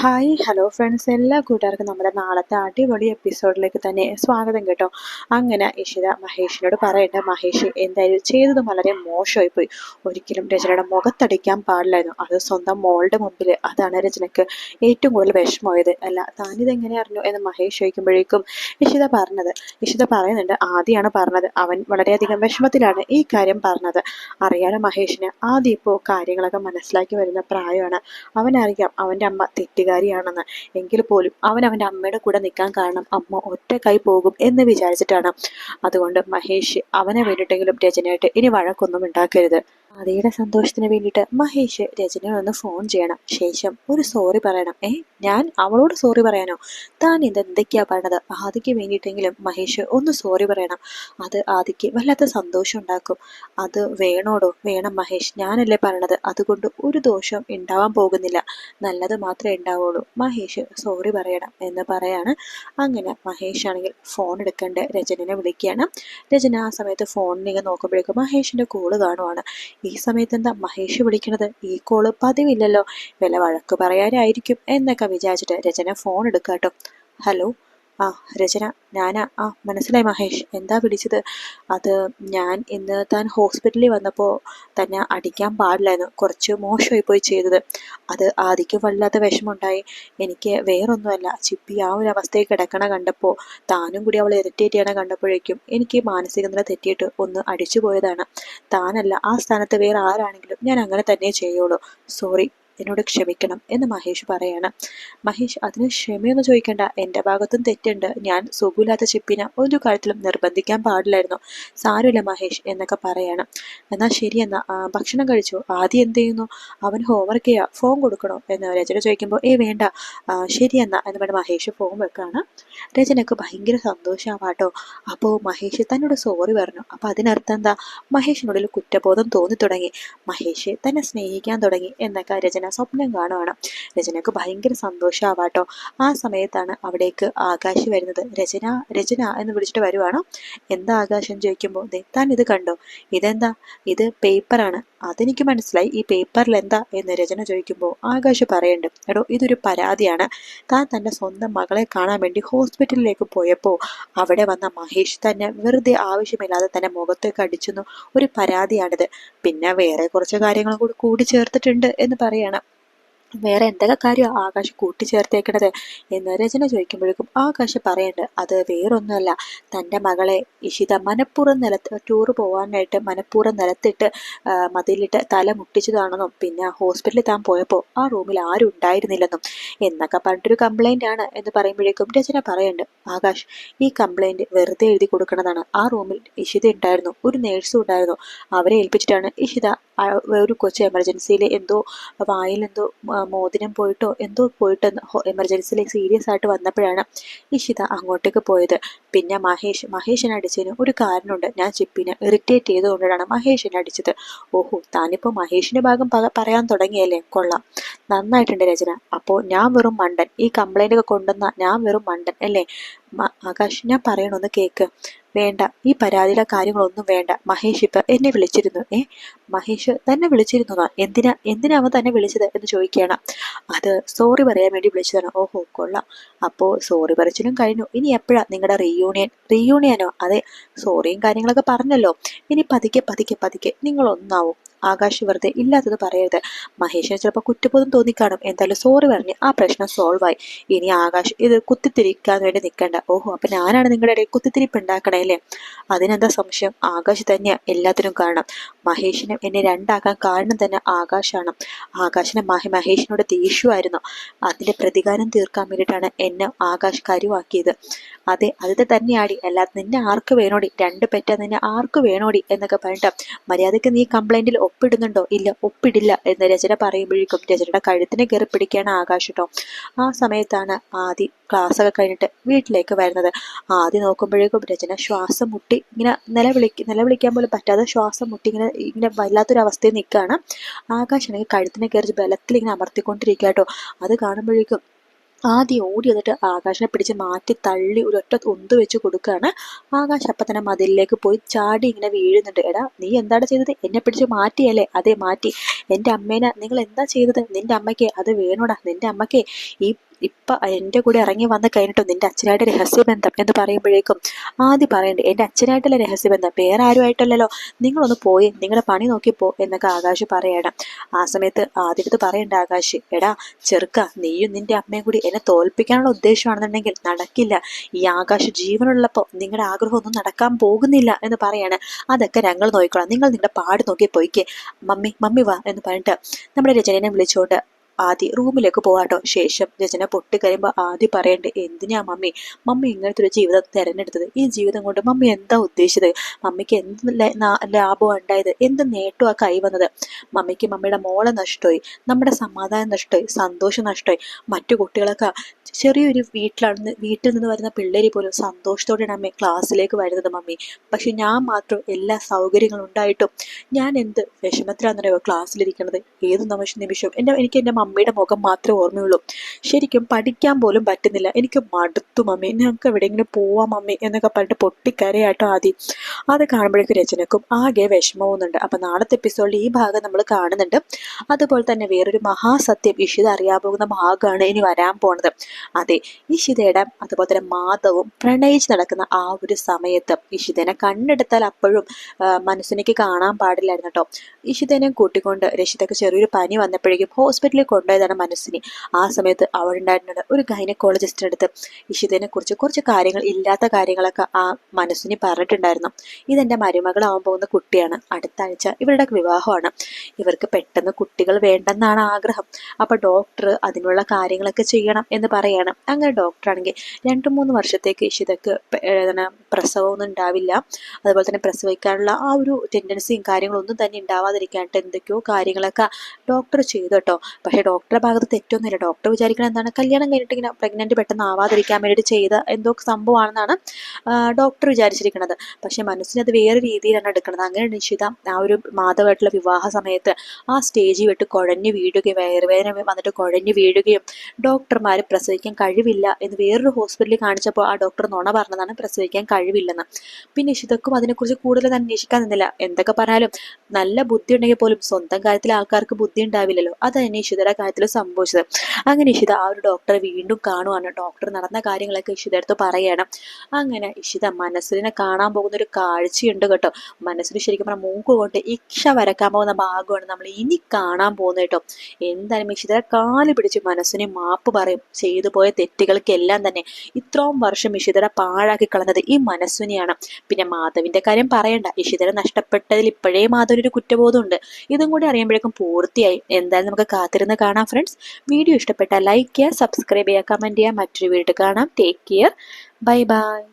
Hi hello friends എല്ലാ കൂട്ടുകാർക്കും നമ്മുടെ നാളത്തെ അടിപൊളി എപ്പിസോഡിലേക്ക് തന്നെ സ്വാഗതം കേട്ടോ. അങ്ങനെ ഇഷിത മഹേഷിനോട് പറയട്ടെ. മഹേഷ് എന്തായാലും ചെയ്തത് വളരെ മോശമായി പോയി. ഒരിക്കലും രചനയുടെ മുഖത്തടിക്കാൻ പാടില്ലായിരുന്നു. അത് സ്വന്തം മോളുടെ മുമ്പിൽ അതാണ് രചനയ്ക്ക് ഏറ്റവും കൂടുതൽ വിഷമമായത്. അല്ല താനിതെങ്ങനെ അറിഞ്ഞു എന്ന് മഹേഷ് ചോദിക്കുമ്പോഴേക്കും ഇഷിത പറഞ്ഞത്. ഇഷിത പറയുന്നുണ്ട് ആദ്യമാണ് പറഞ്ഞത്. അവൻ വളരെയധികം വിഷമത്തിലാണ് ഈ കാര്യം പറഞ്ഞത്. അറിയാലോ മഹേഷിന് ആദ്യം ഇപ്പോൾ കാര്യങ്ങളൊക്കെ മനസ്സിലാക്കി വരുന്ന പ്രായമാണ്. അവനറിയാം അവന്റെ അമ്മ തെറ്റുകാരിയാണെന്ന്. എങ്കിൽ പോലും അവൻ അവന്റെ അമ്മയുടെ കൂടെ നിൽക്കാൻ കാരണം അമ്മ ഒറ്റ കൈ പോകും എന്ന് വിചാരിച്ചിട്ടാണ്. അതുകൊണ്ട് മഹേഷ് അവനെ വേണ്ടിയിട്ടെങ്കിലും രചനയായിട്ട് ഇനി വഴക്കൊന്നും ഉണ്ടാക്കരുത്. ആദിയുടെ സന്തോഷത്തിന് വേണ്ടിയിട്ട് മഹേഷ് രചനയോടൊന്ന് ഫോൺ ചെയ്യണം. ശേഷം ഒരു സോറി പറയണം. ഏ ഞാൻ അവളോട് സോറി പറയാനോ? താൻ ഇത് എന്തൊക്കെയാ പറയണത് ആദിക്ക് വേണ്ടിയിട്ടെങ്കിലും മഹേഷ് ഒന്ന് സോറി പറയണം. അത് ആദിക്ക് വല്ലാത്ത സന്തോഷം ഉണ്ടാക്കും. അത് വേണോടോ? വേണം മഹേഷ്. ഞാനല്ലേ പറയണത്. അതുകൊണ്ട് ഒരു ദോഷം ഉണ്ടാവാൻ പോകുന്നില്ല. നല്ലത് മാത്രമേ ഉണ്ടാവുള്ളൂ മഹേഷ് സോറി പറയണം എന്ന് പറയാണ്. അങ്ങനെ മഹേഷ് ആണെങ്കിൽ ഫോൺ എടുക്കേണ്ട. രചനനെ വിളിക്കുകയാണ് രജന ആ സമയത്ത് ഫോണിലേക്ക് നോക്കുമ്പോഴേക്കും മഹേഷിന്റെ കോൾ കാണുവാണ്. ഈ സമയത്ത് എന്താ മഹേഷ് വിളിക്കണത്? ഈ കോൾ പതിവില്ലല്ലോ. വില വഴക്ക് പറയാനായിരിക്കും എന്നൊക്കെ വിചാരിച്ചിട്ട് രചന ഫോൺ എടുക്കാട്ടോ. ഹലോ ആ രചന ഞാനാ ആ മനസ്സിലായി മഹേഷ്. എന്താ വിളിച്ചത്? അത് ഞാൻ ഇന്ന് താൻ ഹോസ്പിറ്റലിൽ വന്നപ്പോൾ തന്നെ അടിക്കാൻ പാടില്ലായിരുന്നു. കുറച്ച് മോശമായി പോയി ചെയ്തത്. അത് ആദിക്ക് വല്ലാത്ത വിഷമമുണ്ടായി. എനിക്ക് വേറൊന്നുമല്ല. ചിപ്പി ആ ഒരു അവസ്ഥയിൽ കിടക്കണ കണ്ടപ്പോൾ താനും കൂടി അവളെ ഇറിറ്റേറ്റ് ചെയ്യണ കണ്ടപ്പോഴേക്കും എനിക്ക് മാനസിക നില തെറ്റിയിട്ട് ഒന്ന് അടിച്ചു പോയതാണ് താനല്ല ആ സ്ഥാനത്ത് വേറെ ആരാണെങ്കിലും ഞാൻ അങ്ങനെ തന്നെ ചെയ്യുള്ളൂ. സോറി എന്നോട് ക്ഷമിക്കണം എന്ന് മഹേഷ് പറയാണ്. മഹേഷ് അതിന് ക്ഷമയൊന്നും ചോദിക്കേണ്ട. എന്റെ ഭാഗത്തും തെറ്റുണ്ട്. ഞാൻ സുഖമില്ലാത്ത ചിപ്പിനെ ഒരു കാര്യത്തിലും നിർബന്ധിക്കാൻ പാടില്ലായിരുന്നു. സാരമില്ല മഹേഷ് എന്നൊക്കെ പറയാണ്. എന്നാൽ ശരി എന്നാ. ഭക്ഷണം കഴിച്ചു? ആദ്യം എന്ത് ചെയ്യുന്നു? അവൻ ഹോംവർക്ക് ചെയ്യാ. ഫോൺ കൊടുക്കണോ? എന്ന് രചന ചോദിക്കുമ്പോൾ ഏ വേണ്ട. ശരി എന്നാ. എന്ന് പറഞ്ഞ് മഹേഷ് ഫോൺ വെക്കാണ്. രചനക്ക് ഭയങ്കര സന്തോഷമാവാട്ടോ അപ്പോൾ മഹേഷ് തന്നോട് സോറി പറഞ്ഞു. അപ്പോൾ അതിനർത്ഥം എന്താ? മഹേഷിനുള്ളിൽ കുറ്റബോധം തോന്നി തുടങ്ങി മഹേഷ് തന്നെ സ്നേഹിക്കാൻ തുടങ്ങി എന്നൊക്കെ രചന സ്വപ്നം കാണുവാണ്. രചനക്ക് ഭയങ്കര സന്തോഷമാവാട്ടോ ആ സമയത്താണ് അവിടേക്ക് ആകാശ് വരുന്നത്. രചന രചന എന്ന് വിളിച്ചിട്ട് വരുവാണോ. എന്താ ആകാശം ചോദിക്കുമ്പോൾ താൻ ഇത് കണ്ടോ? ഇതെന്താ? ഇത് പേപ്പറാണ് അതെനിക്ക് മനസ്സിലായി. ഈ പേപ്പറിൽ എന്താ എന്ന് രചന ചോദിക്കുമ്പോൾ ആകാശ് പറയുന്നുണ്ട് എടോ ഇതൊരു പരാതിയാണ്. താൻ തന്റെ സ്വന്തം മകളെ കാണാൻ വേണ്ടി ഹോസ്പിറ്റലിലേക്ക് പോയപ്പോൾ അവിടെ വന്ന മഹേഷ് തന്നെ വെറുതെ ആവശ്യമില്ലാതെ തന്നെ മുഖത്തേക്ക് അടിച്ചെന്നു ഒരു പരാതിയാണിത്. പിന്നെ വേറെ കുറച്ച് കാര്യങ്ങളും കൂടി കൂടി ചേർത്തിട്ടുണ്ട് എന്ന് പറയണം. വേറെ എന്തൊക്കെ കാര്യം ആകാശ് കൂട്ടിച്ചേർത്തേക്കണത്? എന്ന് രചന ചോദിക്കുമ്പോഴേക്കും ആകാശ് പറയണ്ട് അത് വേറൊന്നുമല്ല. തന്റെ മകളെ ഇഷിത മനഃപൂർവം നിലത്ത് ടൂർ പോകാനായിട്ട് മനഃപൂർവം നിലത്തിട്ട് മതിലിട്ട് തല മുട്ടിച്ചതാണെന്നും പിന്നെ ഹോസ്പിറ്റലിൽ താൻ പോയപ്പോൾ ആ റൂമിൽ ആരും ഉണ്ടായിരുന്നില്ലെന്നും എന്നൊക്കെ പറഞ്ഞിട്ടൊരു കംപ്ലൈന്റ് ആണ് എന്ന് പറയുമ്പോഴേക്കും രചന പറയുന്നുണ്ട് ആകാശ് ഈ കംപ്ലൈന്റ് വെറുതെ എഴുതി കൊടുക്കണതാണ്. ആ റൂമിൽ ഇഷിത ഉണ്ടായിരുന്നു ഒരു നേഴ്സും ഉണ്ടായിരുന്നു. അവരെ ഏൽപ്പിച്ചിട്ടാണ് ഇഷിത ഒരു കൊച്ചു എമർജൻസിയിൽ എന്തോ വായിൽ എന്തോ മോതിരം പോയിട്ടോ എന്തോ പോയിട്ടോ എമർജൻസിയിലേക്ക് സീരിയസ് ആയിട്ട് വന്നപ്പോഴാണ് ഇഷിത അങ്ങോട്ടേക്ക് പോയത്. പിന്നെ മഹേഷ് മഹേഷിനെ അടിച്ചതിന് ഒരു കാരണമുണ്ട്. ഞാൻ ചിപ്പിനെ ഇറിറ്റേറ്റ് ചെയ്തുകൊണ്ടാണ് മഹേഷിനെ അടിച്ചത്. ഓഹോ താനിപ്പോൾ മഹേഷിന്റെ ഭാഗം പറയാൻ തുടങ്ങിയല്ലേ? കൊള്ളാം. നന്നായിട്ടുണ്ട് രചന. അപ്പോൾ ഞാൻ വെറും മണ്ടൻ. ഈ കംപ്ലൈന്റ് ഒക്കെ കൊണ്ടുവന്ന ഞാൻ വെറും മണ്ടൻ അല്ലേ? ആകാശ് ഞാൻ പറയണൊന്ന് കേക്ക്. വേണ്ട ഈ പരാതിയിലെ കാര്യങ്ങളൊന്നും വേണ്ട. മഹേഷ് ഇപ്പൊ എന്നെ വിളിച്ചിരുന്നു. ഏ? മഹേഷ് തന്നെ വിളിച്ചിരുന്നു എന്തിനാ എന്തിനാ അവൻ തന്നെ വിളിച്ചത് എന്ന് ചോദിക്കുകയാണ്. അത് സോറി പറയാൻ വേണ്ടി വിളിച്ചതാണ്. ഓഹോ കൊള്ളാം. അപ്പോ സോറി പറച്ചിലും കഴിഞ്ഞു. ഇനി എപ്പോഴാ നിങ്ങളുടെ റീയൂണിയൻ റീയൂണിയനോ അതെ സോറിയും കാര്യങ്ങളൊക്കെ പറഞ്ഞല്ലോ. ഇനി പതുക്കെ പതുക്കെ പതുക്കെ നിങ്ങൾ ഒന്നാവും ആകാശ് വെറുതെ ഇല്ലാത്തത് പറയരുത്. മഹേഷിന് ചിലപ്പോൾ കുറ്റബോധം തോന്നിക്കാണും. എന്തായാലും സോറി പറഞ്ഞ് ആ പ്രശ്നം സോൾവ് ആയി. ഇനി ആകാശ് ഇത് കുത്തിത്തിരിക്കാൻ വേണ്ടി നിൽക്കണ്ട ഓഹോ അപ്പം ഞാനാണ് നിങ്ങളുടെ ഇടയിൽ കുത്തിത്തിരിപ്പ് ഉണ്ടാക്കണേ അല്ലേ? അതിനെന്താ സംശയം? ആകാശ് തന്നെയാണ് എല്ലാത്തിനും കാരണം. മഹേഷിനെ എന്നെ രണ്ടാക്കാൻ കാരണം തന്നെ ആകാശാണ്. ആകാശിനെ മഹ മഹേഷിനോട് ദേഷ്യമായിരുന്നു. അതിന്റെ പ്രതികാരം തീർക്കാൻ വേണ്ടിയിട്ടാണ് എന്നെ ആകാശ് കരുവാക്കിയത്. അതെ അത് തന്നെയാടി. അല്ലാതെ നിന്നെ ആർക്ക് വേണോടി? രണ്ട് പെറ്റ നിന്നെ ആർക്ക് വേണോടി? എന്നൊക്കെ പറഞ്ഞിട്ട് മര്യാദയ്ക്ക് നീ കംപ്ലൈന്റിൽ ഒപ്പിടുന്നുണ്ടോ? ഇല്ല ഒപ്പിടില്ല എന്ന് രചന പറയുമ്പോഴേക്കും രചനയുടെ കഴുത്തിനെ കയറി പിടിക്കുകയാണ് ആകാശ് കേട്ടോ ആ സമയത്താണ് ആദി ക്ലാസ്സൊക്കെ കഴിഞ്ഞിട്ട് വീട്ടിലേക്ക് വരുന്നത്. ആദ്യം നോക്കുമ്പോഴേക്കും രചന ശ്വാസം മുട്ടി ഇങ്ങനെ നിലവിളിക്ക് നിലവിളിക്കാൻ പോലും പറ്റാതെ ശ്വാസം മുട്ടി ഇങ്ങനെ ഇങ്ങനെ വല്ലാത്തൊരു അവസ്ഥയിൽ നിൽക്കുകയാണ് ആകാശാണെങ്കിൽ കഴുത്തിനെ കയറി ബലത്തിൽ ഇങ്ങനെ അമർത്തിക്കൊണ്ടിരിക്കുക കേട്ടോ അത് കാണുമ്പോഴേക്കും ആദ്യം ഓടി വന്നിട്ട് ആകാശിനെ പിടിച്ച് മാറ്റി തള്ളി ഒരു ഒറ്റ ഒന്ത് വെച്ച് കൊടുക്കുകയാണ്. ആകാശ് അപ്പം തന്നെ മതിലിലേക്ക് പോയി ചാടി ഇങ്ങനെ വീഴുന്നുണ്ട്. എടാ നീ എന്താണ് ചെയ്തത്? എന്നെ പിടിച്ച് മാറ്റിയല്ലേ? അതെ മാറ്റി. എന്റെ അമ്മേനെ നിങ്ങൾ എന്താ ചെയ്തത്? നിന്റെ അമ്മയ്ക്ക് അത് വേണോടാ. നിന്റെ അമ്മയ്ക്ക് ഈ ഇപ്പൊ എന്റെ കൂടെ ഇറങ്ങി വന്ന് കഴിഞ്ഞിട്ടും നിന്റെ അച്ഛനായിട്ട് രഹസ്യബന്ധം എന്ന് പറയുമ്പോഴേക്കും ആദ്യം പറയണ്ടേ എന്റെ അച്ഛനായിട്ടുള്ള രഹസ്യബന്ധം വേറെ ആരുമായിട്ടല്ലല്ലോ നിങ്ങളൊന്ന് പോയി നിങ്ങളുടെ പണി നോക്കിപ്പോ എന്നൊക്കെ ആകാശ് പറയണം. ആ സമയത്ത് ആദ്യത്ത് പറയണ്ട ആകാശ്. എടാ ചെറുക്ക നീയും നിന്റെ അമ്മയും കൂടി എന്നെ തോൽപ്പിക്കാനുള്ള ഉദ്ദേശമാണെന്നുണ്ടെങ്കിൽ നടക്കില്ല. ഈ ആകാശ് ജീവനുള്ളപ്പോൾ നിങ്ങളുടെ ആഗ്രഹം ഒന്നും നടക്കാൻ പോകുന്നില്ല എന്ന് പറയാണ്. അതൊക്കെ ഞങ്ങൾ നോക്കിക്കോളാം. നിങ്ങൾ നിങ്ങളുടെ പാട് നോക്കി പോയിക്കേ. മമ്മി മമ്മി വാ എന്ന് പറഞ്ഞിട്ട് നമ്മുടെ രചനയെ വിളിച്ചുകൊണ്ട് ആദി റൂമിലേക്ക് പോവാട്ടോ ശേഷം രചന പൊട്ടിക്കരയുമ്പോൾ ആദി പറയണ്ടേ എന്തിനാ മമ്മി? മമ്മി ഇങ്ങനത്തെ ഒരു ജീവിതം തിരഞ്ഞെടുത്തത്. ഈ ജീവിതം കൊണ്ട് മമ്മി എന്താ ഉദ്ദേശിച്ചത്? മമ്മിക്ക് എന്ത് ലാഭം ഉണ്ടായത്? എന്ത് നേട്ടം ആ കൈ വന്നത്? മമ്മിക്ക് മമ്മിയുടെ മോളെ നഷ്ടമായി നമ്മുടെ സമാധാനം നഷ്ടമായി സന്തോഷം നഷ്ടമായി. മറ്റു കുട്ടികളൊക്കെ ചെറിയൊരു വീട്ടിലാണ് വീട്ടിൽ നിന്ന് വരുന്ന പിള്ളേര് പോലും സന്തോഷത്തോടെയാണ് അമ്മ ക്ലാസ്സിലേക്ക് വരുന്നത് മമ്മി. പക്ഷെ ഞാൻ മാത്രം എല്ലാ സൗകര്യങ്ങളും ഉണ്ടായിട്ടും ഞാൻ എന്ത് വിഷമത്തിലാണെന്നറിയോ ക്ലാസ്സിലിരിക്കുന്നത് ഏത് നിമിഷം നിമിഷവും. എന്റെ എനിക്ക് എന്റെ മമ്മിയുടെ മുഖം മാത്രമേ ഓർമ്മയുള്ളൂ. ശരിക്കും പഠിക്കാൻ പോലും പറ്റുന്നില്ല. എനിക്ക് മടുത്തു മമ്മി. ഞങ്ങൾക്ക് എവിടെയെങ്കിലും പോവാം മമ്മി എന്നൊക്കെ പറഞ്ഞിട്ട് പൊട്ടിക്കരയാട്ടോ ആദ്യം. അത് കാണുമ്പോഴേക്കും രചനക്കും ആകെ വിഷമവുന്നുണ്ട് അപ്പം നാളത്തെ എപ്പിസോഡിൽ ഈ ഭാഗം നമ്മൾ കാണുന്നുണ്ട്. അതുപോലെ തന്നെ വേറൊരു മഹാസത്യം ഇഷിത അറിയാൻ പോകുന്ന ഭാഗമാണ് ഇനി വരാൻ പോണത്. അതെ ഇഷിതയുടെ അതുപോലെ തന്നെ മാധവും പ്രണയിച്ച് നടക്കുന്ന ആ ഒരു സമയത്ത് ഇഷിതനെ കണ്ണെടുത്താൽ അപ്പോഴും മനസ്സിനേക്ക് കാണാൻ പാടില്ലായിരുന്നു കേട്ടോ. ഇഷിതനെ കൂട്ടിക്കൊണ്ട് രക്ഷിതക്ക് ചെറിയൊരു പനി വന്നപ്പോഴേക്കും ഹോസ്പിറ്റലിൽ കൊണ്ടുപോയതാണ് മനസ്സിനെ. ആ സമയത്ത് അവിടെ ഉണ്ടായിരുന്ന ഒരു ഗൈനക്കോളജിസ്റ്റിന്റെ അടുത്ത്. ഇഷിതനെ കുറിച്ച് കുറച്ച് കാര്യങ്ങൾ ഇല്ലാത്ത കാര്യങ്ങളൊക്കെ ആ മനസ്സിനെ പറഞ്ഞിട്ടുണ്ടായിരുന്നു. ഇതെന്റെ മരുമകളാവാൻ പോകുന്ന കുട്ടിയാണ്. അടുത്ത ആഴ്ച ഇവരുടെ വിവാഹമാണ്. ഇവർക്ക് പെട്ടെന്ന് കുട്ടികൾ വേണ്ടെന്നാണ് ആഗ്രഹം. അപ്പൊ ഡോക്ടർ അതിനുള്ള കാര്യങ്ങളൊക്കെ ചെയ്യണം എന്ന് പറയാണ്. അങ്ങനെ ഡോക്ടറാണെങ്കിൽ രണ്ടു മൂന്ന് വർഷത്തേക്ക് ഇഷിതക്ക് പ്രസവമൊന്നും ഉണ്ടാവില്ല. അതുപോലെ തന്നെ പ്രസവിക്കാനുള്ള ആ ഒരു ടെൻഡൻസിയും കാര്യങ്ങളൊന്നും തന്നെ ഉണ്ടാവാതിരിക്കാനായിട്ട് എന്തൊക്കെയോ കാര്യങ്ങളൊക്കെ ഡോക്ടർ ചെയ്തു കേട്ടോ. പക്ഷേ ഡോക്ടറുടെ ഭാഗത്ത് തെറ്റൊന്നുമില്ല. ഡോക്ടർ വിചാരിക്കണം എന്താണ്? കല്യാണം കഴിഞ്ഞിട്ട് ഇങ്ങനെ പ്രഗ്നന്റ് പെട്ടെന്ന് ആവാതിരിക്കാൻ വേണ്ടിയിട്ട് ചെയ്ത എന്തോ സംഭവമാണെന്നാണ് ഡോക്ടർ വിചാരിച്ചിരിക്കുന്നത് പക്ഷേ മനസ്സിന് അത് വേറെ രീതിയിലാണ് എടുക്കുന്നത് അങ്ങനെ നിശ്ചിത ആ ഒരു മാധവായിട്ടുള്ള വിവാഹ സമയത്ത് ആ സ്റ്റേജിൽ വിട്ട് കുഴഞ്ഞു വീഴുകയും വയറുവേദന വന്നിട്ട് കുഴഞ്ഞു വീഴുകയും ഡോക്ടർമാർ പ്രസവിക്കാൻ കഴിവില്ല എന്ന് വേറൊരു ഹോസ്പിറ്റലിൽ കാണിച്ചപ്പോൾ ആ ഡോക്ടർ നുണ പറഞ്ഞതാണ് പ്രസവിക്കാൻ കഴിവില്ലെന്ന്. പിന്നെ ഇഷിതക്കും അതിനെക്കുറിച്ച് കൂടുതൽ അന്വേഷിക്കാൻ നിന്നില്ല. എന്തൊക്കെ പറഞ്ഞാലും നല്ല ബുദ്ധി ഉണ്ടെങ്കിൽ പോലും സ്വന്തം കാര്യത്തിൽ ആൾക്കാർക്ക് ബുദ്ധി ഉണ്ടാവില്ലല്ലോ. അതാണ് ഇഷിതയുടെ കാര്യത്തിൽ സംഭവിച്ചത്. അങ്ങനെ ഇഷിത ആ ഒരു ഡോക്ടറെ വീണ്ടും കാണുവാണ്. ഡോക്ടർ നടന്ന കാര്യങ്ങളൊക്കെ ഇഷിത എടുത്ത് പറയണം. അങ്ങനെ ഇഷിത മനസ്സിനെ കാണാൻ പോകുന്ന ഒരു കാഴ്ചയുണ്ട് കേട്ടോ. മനസ്സിന് ശരിക്കും പറഞ്ഞാൽ മൂക്ക് കൊണ്ട് ഇക്ഷ വരക്കാൻ പോകുന്ന ഭാഗമാണ് നമ്മൾ ഇനി കാണാൻ പോകുന്നത് കേട്ടോ. എന്തായാലും ഇഷിത കാൽ പിടിച്ച് മനസ്സിനെ മാപ്പ് പറയും. ചെയ്തു പോയ തെറ്റുകൾക്കെല്ലാം തന്നെ ഇത്രയും വർഷം ഇഷിതയുടെ പാഴാക്കി കളഞ്ഞത് ഈ മനസ്സിനെയാണ്. പിന്നെ മാധവിന്റെ കാര്യം പറയണ്ട. ഇഷിതരെ നഷ്ടപ്പെട്ടതിൽ ഇപ്പോഴേ മാധവിനൊരു കുറ്റബോധമുണ്ട്. ഇതും കൂടി അറിയുമ്പോഴേക്കും പൂർത്തിയായി. എന്തായാലും നമുക്ക് കാത്തിരുന്ന് കാണാം ഫ്രണ്ട്സ് വീഡിയോ ഇഷ്ടപ്പെട്ടാൽ ലൈക്ക് ചെയ്യുക സബ്സ്ക്രൈബ് ചെയ്യുക കമന്റ് ചെയ്യുക. മറ്റൊരു വീഡിയോ കാണാം. Take care bye bye